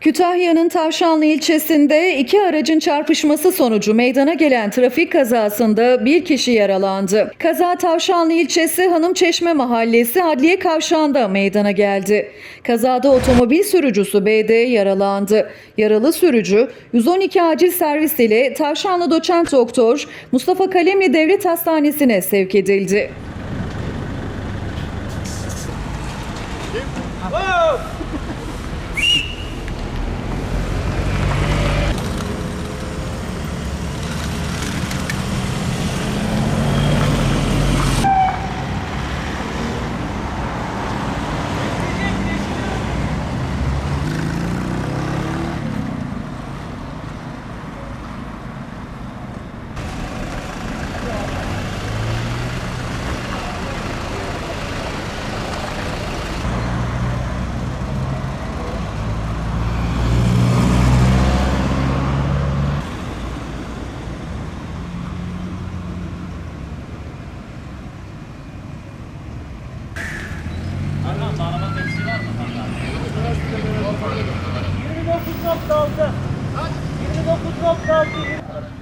Kütahya'nın Tavşanlı ilçesinde iki aracın çarpışması sonucu meydana gelen trafik kazasında bir kişi yaralandı. Kaza Tavşanlı ilçesi Hanımçeşme Mahallesi Adliye Kavşağı'nda meydana geldi. Kazada otomobil sürücüsü BD yaralandı. Yaralı sürücü 112 acil servis ile Tavşanlı Doçent Doktor Mustafa Kalemli Devlet Hastanesi'ne sevk edildi. Hop! 29.6 29.6